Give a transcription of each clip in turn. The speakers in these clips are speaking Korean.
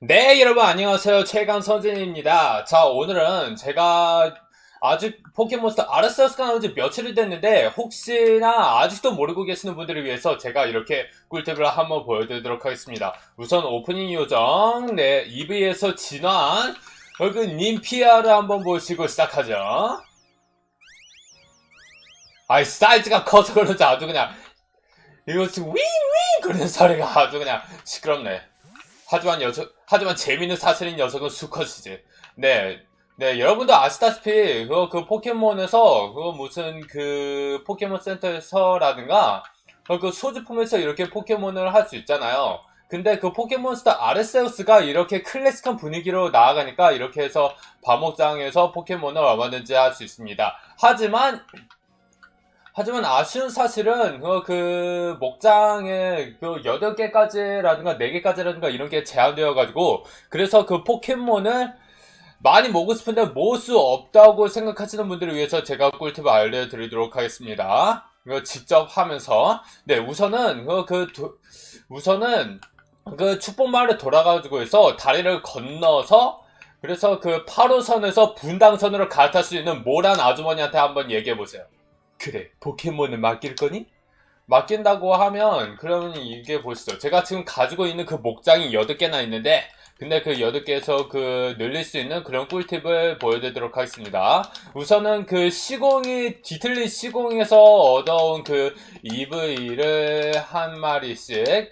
네, 여러분 안녕하세요. 최강 선진입니다. 자, 오늘은 제가 아직 포켓몬스터 아르세우스가 나온 지 며칠이 됐는데 혹시나 아직도 모르고 계시는 분들을 위해서 제가 이렇게 꿀팁을 한번 보여드리도록 하겠습니다. 우선 오프닝 요정, 네, EV에서 진화한 그 님피아를 한번 보시고 시작하죠. 아이, 사이즈가 커서 그런지 아주 그냥 이거 지금 윙윙 그러는 소리가 아주 그냥 시끄럽네. 하지만 녀석, 하지만 재밌는 사실인 녀석은 수컷이지. 네. 네, 여러분도 아시다시피, 그, 그 포켓몬에서, 그 무슨 그 포켓몬 센터에서라든가, 그, 그 소지품에서 이렇게 포켓몬을 할 수 있잖아요. 근데 그 포켓몬스터 아르세우스가 이렇게 클래식한 분위기로 나아가니까 이렇게 해서 과목장에서 포켓몬을 얼마든지 할 수 있습니다. 하지만, 하지만 아쉬운 사실은 그, 그 목장에 그 8개까지라든가 4개까지라든가 이런 게 제한되어 가지고 그래서 그 포켓몬을 많이 먹고 싶은데 모을 수 없다고 생각하시는 분들을 위해서 제가 꿀팁을 알려드리도록 하겠습니다. 이거 직접 하면서 네 우선은 그, 그 도- 우선은 그 축복마을에 돌아가지고 해서 다리를 건너서 그래서 그 8호선에서 분당선으로 갈아탈 수 있는 모란 아주머니한테 한번 얘기해 보세요. 그래, 포켓몬을 맡길 거니? 맡긴다고 하면, 그러면 이게 보시죠. 제가 지금 가지고 있는 그 목장이 8개나 있는데, 근데 그 8개에서 그 늘릴 수 있는 그런 꿀팁을 보여드리도록 하겠습니다. 우선은 그 시공이, 뒤틀린 시공에서 얻어온 그 EV를 한 마리씩,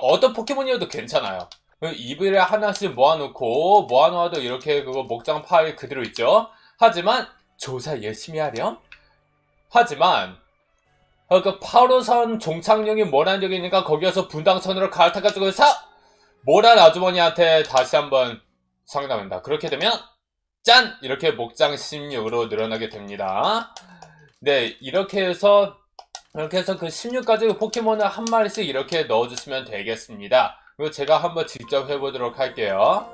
어떤 포켓몬이어도 괜찮아요. 그 EV를 하나씩 모아놓고, 모아놓아도 이렇게 그거 목장 파일 그대로 있죠? 하지만, 조사 열심히 하렴? 하지만 어, 그 8호선 종착역이 모란 역이 있으니까 거기에서 분당선으로 갈아타가지고 해서 모란 아주머니한테 다시 한번 상담한다. 그렇게 되면 짠! 이렇게 목장 16으로 늘어나게 됩니다. 네, 이렇게 해서 이렇게 해서 그 16까지 포켓몬을 한 마리씩 이렇게 넣어주시면 되겠습니다. 그리고 제가 한번 직접 해보도록 할게요.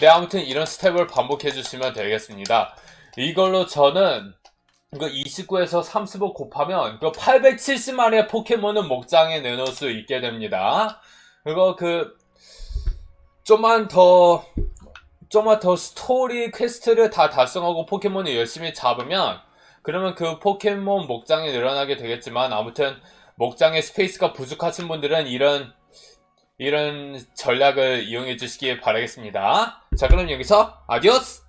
네, 아무튼 이런 스텝을 반복해 주시면 되겠습니다. 이걸로 저는 그 29에서 35 곱하면 그 870마리의 포켓몬을 목장에 내놓을 수 있게 됩니다. 그리고 그 좀만 더 좀만 더 스토리 퀘스트를 다 달성하고 포켓몬을 열심히 잡으면 그러면 그 포켓몬 목장이 늘어나게 되겠지만 아무튼 목장에 스페이스가 부족하신 분들은 이런 이런 전략을 이용해 주시기 바라겠습니다. 자, 그럼 여기서 아디오스!